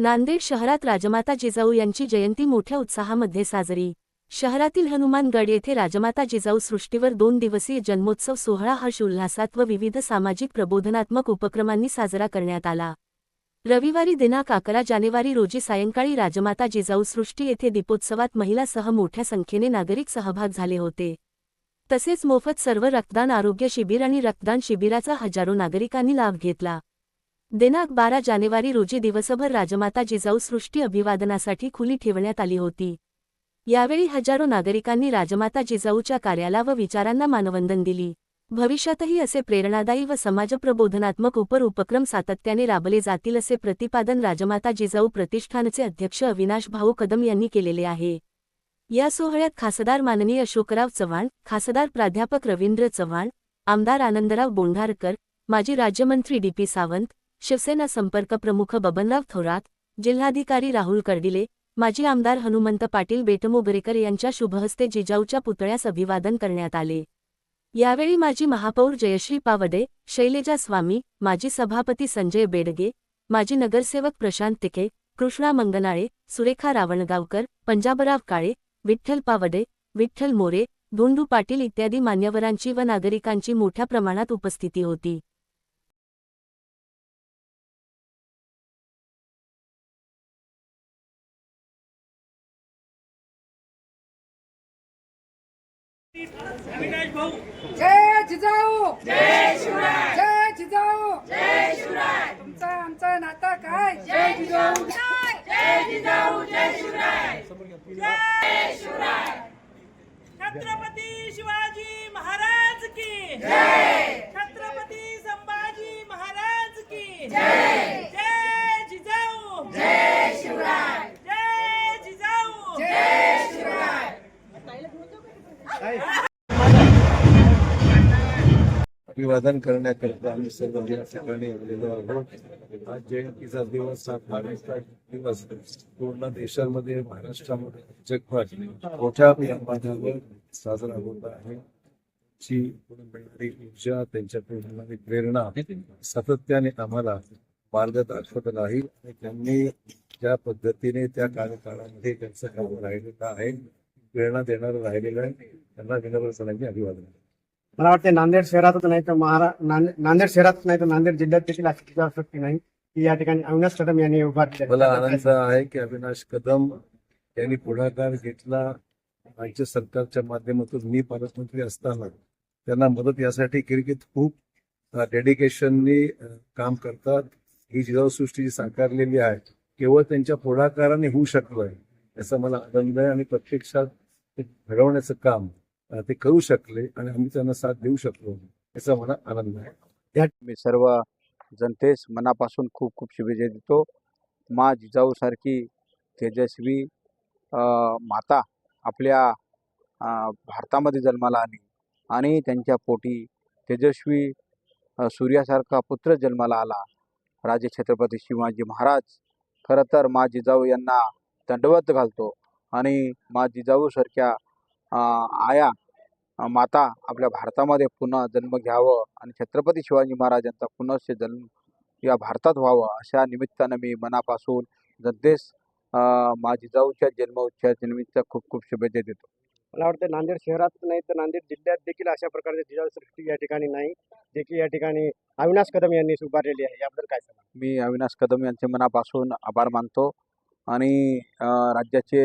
नांदेड शहरात राजमाता जिजाऊ यांची जयंती मोठ्या उत्साहामध्ये साजरी. शहरातील हनुमानगड येथे राजमाता जिजाऊ सृष्टीवर दोन दिवसीय जन्मोत्सव सोहळा हर्ष उल्हासात व विविध सामाजिक प्रबोधनात्मक उपक्रमांनी साजरा करण्यात आला. रविवारी दिनांक अकरा जानेवारी रोजी सायंकाळी राजमाता जिजाऊ सृष्टी येथे दीपोत्सवात महिलासह मोठ्या संख्येने नागरिक सहभाग झाले होते. तसेच मोफत सर्व रक्तदान आरोग्य शिबिर आणि रक्तदान शिबिराचा हजारो नागरिकांनी लाभ घेतला. दिनांक बारा जानेवारी रोजी दिवसभर राजमाता जिजाऊ सृष्टी अभिवादनासाठी खुली ठेवण्यात आली होती. यावेळी हजारो नागरिकांनी राजमाता जिजाऊच्या कार्याला व विचारांना मानवंदन दिली. भविष्यातही असे प्रेरणादायी व समाजप्रबोधनात्मक उपर उपक्रम सातत्याने राबले जातील असे प्रतिपादन राजमाता जिजाऊ प्रतिष्ठानचे अध्यक्ष अविनाश भाऊ कदम यांनी केलेले आहे. या सोहळ्यात खासदार माननीय अशोकराव चव्हाण खासदार प्राध्यापक रवींद्र चव्हाण आमदार आनंदराव बोंढारकर माजी राज्यमंत्री डी पी सावंत शिवसेना संपर्क प्रमुख बबनराव थोरात जिल्हाधिकारी राहुल कर्डिले माजी आमदार हनुमंत पाटील बेटमोगरेकर यांच्या शुभहस्ते जिजाऊच्या पुतळ्यास अभिवादन करण्यात आले. यावेळी माजी महापौर जयश्री पावडे शैलेजा स्वामी माजी सभापती संजय बेडगे माजी नगरसेवक प्रशांत तिके कृष्णा मंगनाळे सुरेखा रावणगावकर पंजाबराव काळे विठ्ठल पावडे विठ्ठल मोरे धोंडू पाटील इत्यादी मान्यवरांची व नागरिकांची मोठ्या प्रमाणात उपस्थिती होती. अविनाश भाऊ. जय जिजाऊ. जय शिवराय. जय जिजाऊ. जय शिवराय. तुमचा आमचा नाता काय? जय जिजाऊ. जय जिजाऊ. जय शिवराय. छत्रपती शिवाजी महाराज की. जय छत्रपती संभाजी महाराज की जय जय जिजाऊ जय शिवराय जय जिजाऊ जय शिवराय अभिवादन करण्याकरिता आम्ही सर्व या ठिकाणी आलेलो आहोत. आज जयंतीचा दिवस हा महाराष्ट्र दिवस. पूर्ण देशामध्ये महाराष्ट्रामध्ये जगभर मोठ्या प्रमाणावर साजरा होत आहे. ची मिळणारी ऊर्जा त्यांच्याकडून मिळणारी प्रेरणा सातत्याने आम्हाला मार्ग दाखवत राहील. आणि त्यांनी ज्या पद्धतीने त्या कार्यकाळामध्ये त्यांचं काम राहिलेलं आहे प्रेरणा देणारं राहिलेलं आहे. त्यांना विनम्रपणाने अभिवादन मला वाटते नांदेड शहरातच नाही तर महारा नांदे- नांदेड शहरात नाही तर नांदेड जिल्ह्यात देखील अशी शक्ती नाही की या ठिकाणी अविनाश कदम यांनी उभारली आहे. मला आनंद आहे की अविनाश कदम यांनी पुढाकार घेतला. राज्य सरकारच्या माध्यमातून मी पालकमंत्री असताना त्यांना मदत यासाठी केली की खूप डेडिकेशननी काम करतात. ही जिजाऊ सृष्टी जी साकारलेली आहे केवळ त्यांच्या पुढाकाराने होऊ शकलोय याचा मला आनंद आहे आणि प्रत्यक्षात ते घडवण्याचं काम ते करू शकले आणि आम्ही त्यांना साथ देऊ शकलो याचा मला आनंद आहे. मी सर्व जनतेस मनापासून खूप खूप शुभेच्छा देतो. मा जिजाऊसारखी तेजस्वी माता आपल्या भारतामध्ये जन्माला आली आणि त्यांच्या पोटी तेजस्वी सूर्यासारखा पुत्र जन्माला आला. राजे छत्रपती शिवाजी महाराज. खरं तर मा जिजाऊ यांना दंडवत घालतो. आणि मा जिजाऊसारख्या आया माता आपल्या भारतामध्ये पुन्हा जन्म घ्यावं आणि छत्रपती शिवाजी महाराजांचा पुनश्च जन्म या भारतात व्हावं अशा निमित्तानं मी मनापासून जनतेस मा जिजाऊच्या जन्मोत्सवाच्या निमित्त खूप खूप शुभेच्छा देतो. मला वाटतं नांदेड शहरातच नाही तर नांदेड जिल्ह्यात देखील अशा प्रकारचे जिजाऊ सृष्टी या ठिकाणी नाही. जे की या ठिकाणी अविनाश कदम यांनी उभारलेली आहे. याबद्दल काय सांगा मी अविनाश कदम यांचे मनापासून आभार मानतो. आणि राज्याचे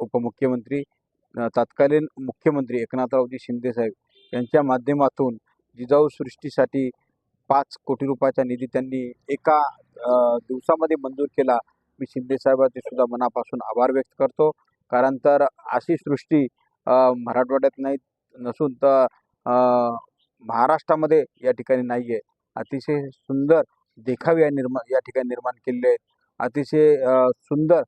उपमुख्यमंत्री तत्कालीन मुख्यमंत्री एकनाथरावजी शिंदेसाहेब यांच्या माध्यमातून जिजाऊ सृष्टीसाठी पाच कोटी रुपयाचा निधी त्यांनी एका दिवसामध्ये मंजूर केला. मी शिंदेसाहेबांचे सुद्धा मनापासून आभार व्यक्त करतो. कारण तर अशी सृष्टी मराठवाड्यात नाही नसून तर महाराष्ट्रामध्ये या ठिकाणी नाही आहे अतिशय सुंदर देखावे या निर्मा या ठिकाणी निर्माण केलेले आहेत. अतिशय सुंदर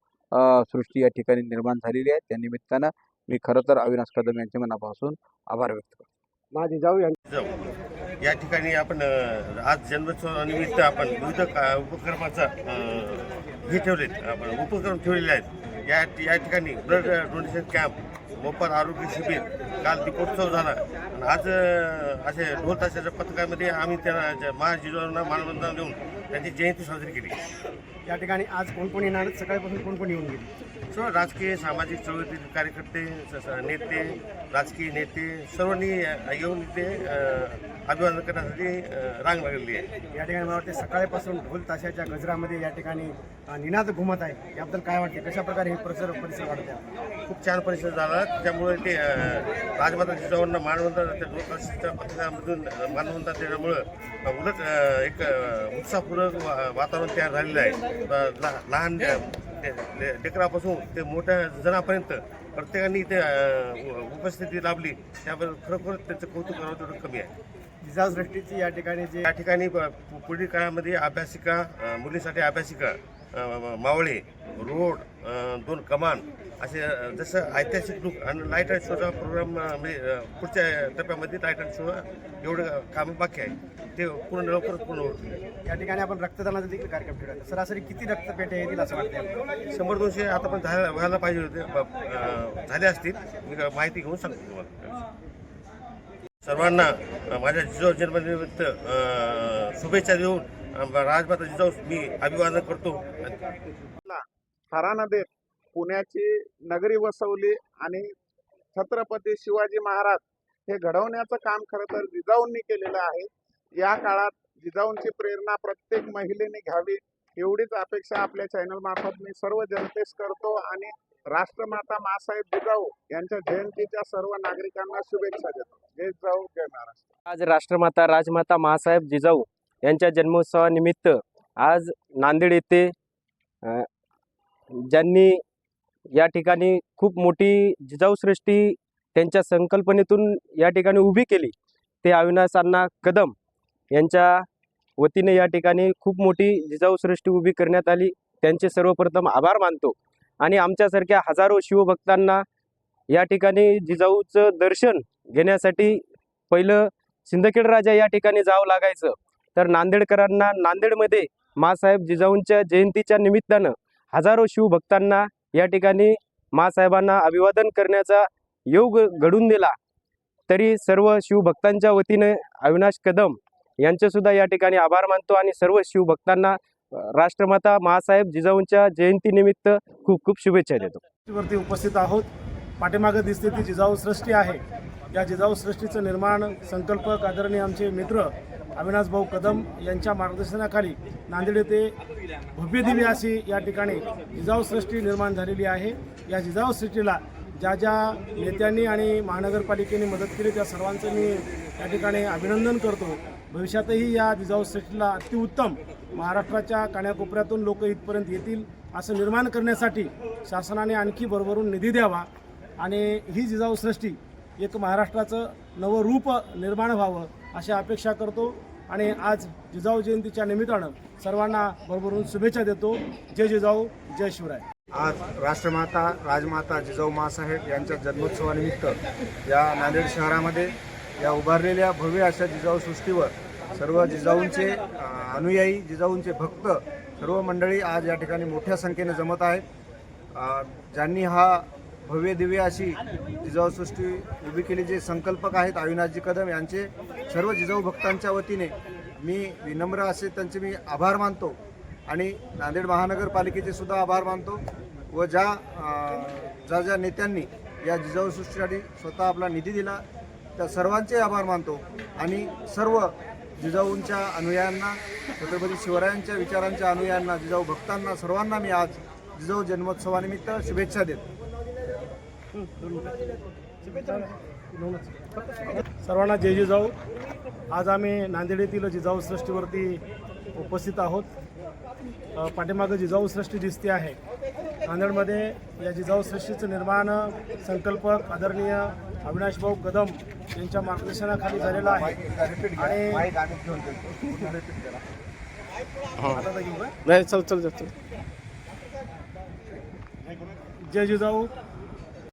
सृष्टी या ठिकाणी निर्माण झालेली आहे. त्या निमित्तानं मी खरं तर अविनाश कदम यांच्या मनापासून आभार व्यक्त करतो. मा जिजाऊ यांनी जाऊ. या ठिकाणी आपण आज जन्मोत्सवानिमित्त आपण विविध का- उपक्रमाचा हे ठेवलेत आपण उपक्रम ठेवलेले आहेत. या या ठिकाणी ब्लड डोनेशन कॅम्प मोफत आरोग्य शिबिर काल दीपोत्सव झाला. आणि आज असे ढोल ताशाच्या पथकामध्ये आम्ही त्यांना महाजिजांना मानवंदना देऊन त्यांची जयंती साजरी केली. या ठिकाणी आज कोण कोण येणार? सकाळपासून कोण कोण येऊन गेले? सर्व राजकीय सामाजिक चळवळीतील कार्यकर्ते नेते राजकीय नेते सर्वांनी येऊन अ, अभिवादन करण्यासाठी रांग लागलेली आहे. या ठिकाणी मला वाटते सकाळपासून ढोल ताशाच्या गजरामध्ये या ठिकाणी निनाद घुमत आहे. याबद्दल काय वाटते कशा प्रकारे हे परिसर परिसर वाढत आहे खूप छान परिसर झाला. त्यामुळे ते राजमाता जिजाऊंना मानवंता त्या लोकांच्या पथकामधून मानवंता देण्यामुळं उलट एक उत्साहपूर्वक वातावरण तयार झालेलं आहे. लहान ते- लेकरापासून ते मोठ्या जणापर्यंत प्रत्येकाने इथे उपस्थिती लाभली. त्याबद्दल खरोखर त्याचं कौतुक करावं तेवढं कमी आहे. सृष्टीची या ठिकाणी जे या ठिकाणी पुढील काळामध्ये अभ्यासिका मुलीसाठी अभ्यासिका मावळे रोड दोन कमान असे जसं ऐतिहासिक लुक आणि लाइट अँड शोचा प्रोग्राम म्हणजे पुढच्या टप्प्यामध्ये लाइट अँड शो एवढं काम बाकी आहे. ते पूर्ण लवकरच पूर्ण होतील. या ठिकाणी आपण रक्तदानाचा देखील कार्यक्रम ठेवला. सरासरी किती रक्तपेढ्या येतील असं वाटतं? शंभर दोनशे आता पण झाल्या व्हायला पाहिजे होते झाले असतील. मी माहिती घेऊन सांगतो तुम्हाला. सर्वांना माझ्या जिजाऊ जन्मदिनानिमित्त अ, शुभेच्छा देऊन राजमाता जिजाऊ मी अभिवादन करतो. थरानं देत पुण्याची नगरी वसवली आणि छत्रपती शिवाजी महाराज हे घडवण्याचं काम खरं तर जिजाऊंनी केलेलं आहे. या काळात जिजाऊंची प्रेरणा प्रत्येक महिलेने घ्यावी एवढीच अपेक्षा आपल्या चॅनल मार्फत मी सर्व जनतेस करतो आणि राष्ट्रमाता मासाहेब जिजाऊ यांच्या जयंतीच्या सर्व नागरिकांना शुभेच्छा देतो. जय जाऊ जय महाराष्ट्र. आज राष्ट्रमाता राजमाता मासाहेब जिजाऊ यांच्या जन्मोत्सवानिमित्त आज नांदेड येथे ज्यांनी या ठिकाणी खूप मोठी जिजाऊ सृष्टी त्यांच्या संकल्पनेतून या ठिकाणी उभी केली ते अविनाशांना कदम यांच्या वतीने या ठिकाणी खूप मोठी जिजाऊ सृष्टी उभी करण्यात आली. त्यांचे सर्वप्रथम आभार मानतो. आणि आमच्यासारख्या हजारो शिवभक्तांना या ठिकाणी जिजाऊचं दर्शन घेण्यासाठी पहिलं सिंदखेड राजा या ठिकाणी जावं लागायचं. तर नांदेडकरांना नांदेडमध्ये मासाहेब जिजाऊंच्या जयंतीच्या निमित्तानं हजारो शिवभक्तांना या ठिकाणी मासाहेबांना अभिवादन करण्याचा योग घडून दिला तरी सर्व शिवभक्तांच्या वतीने अविनाश कदम यांचेसुद्धा या ठिकाणी आभार मानतो आणि सर्व शिवभक्तांना राष्ट्रमाता महासाहेब जिजाऊंच्या जयंतीनिमित्त खूप खूप शुभेच्छा देतो. वरती उपस्थित आहोत. पाठीमागे दिसते ती जिजाऊ सृष्टी आहे. या जिजाऊ सृष्टीचं निर्माण संकल्पक आदरणीय आमचे मित्र अविनाश भाऊ कदम यांच्या मार्गदर्शनाखाली नांदेड येथे भव्य दिव्य अशी या ठिकाणी जिजाऊ सृष्टी निर्माण झालेली आहे. या जिजाऊ सृष्टीला ज्या ज्या नेत्यांनी आणि महानगरपालिकेने मदत केली त्या सर्वांचं मी या ठिकाणी अभिनंदन करतो. भविष्यातही या जिजाऊ सृष्टीला अतिउत्तम महाराष्ट्राच्या कान्याकोपऱ्यातून लोक इथपर्यंत येतील असं निर्माण करण्यासाठी शासनाने आणखी भरभरून निधी द्यावा आणि ही जिजाऊ सृष्टी एक महाराष्ट्राचं नवं रूप निर्माण व्हावं अशी अपेक्षा करतो आणि आज जिजाऊ जयंतीच्या निमित्तानं सर्वांना भरभरून शुभेच्छा देतो. जय जिजाऊ जय शिवराय. आज राष्ट्रमाता राजमाता जिजाऊ मासाहेब यांच्या जन्मोत्सवानिमित्त या नांदेड शहरामध्ये या उभारलेल्या भव्य अशा जिजाऊ सृष्टीवर सर्व जिजाऊंचे अनुयायी जिजाऊंचे भक्त सर्व मंडळी आज या ठिकाणी मोठ्या संख्येने जमत आहेत. ज्यांनी हा भव्य दिव्य अशी जिजाऊ सृष्टी उभी केली जे संकल्पक आहेत अविनाशजी कदम यांचे सर्व जिजाऊ भक्तांच्या वतीने मी विनम्र असे त्यांचे मी आभार मानतो आणि नांदेड महानगरपालिकेचे सुद्धा आभार मानतो व ज्या ज्या ज्या नेत्यांनी या जिजाऊ सृष्टीसाठी स्वतः आपला निधी दिला त्या सर्वांचे आभार मानतो. आणि सर्व जिजाऊंच्या अनुयायांना छत्रपती शिवरायांच्या विचारांच्या अनुयायांना जिजाऊ भक्तांना सर्वांना मी आज जिजाऊ जन्मोत्सवानिमित्त शुभेच्छा देतो. सर्वांना जय जिजाऊ. आज आम्ही नांदेड येथील जिजाऊ सृष्टीवरती उपस्थित आहोत. पाठीमागं जिजाऊ सृष्टी दिसते आहे. नांदेडमध्ये या जिजाऊ सृष्टीचं निर्माण संकल्पक आदरणीय अविनाश भाऊ कदम यांच्या मार्गदर्शनाखाली झालेलं आहे. आणि तर घेऊ का? जय जिजाऊ.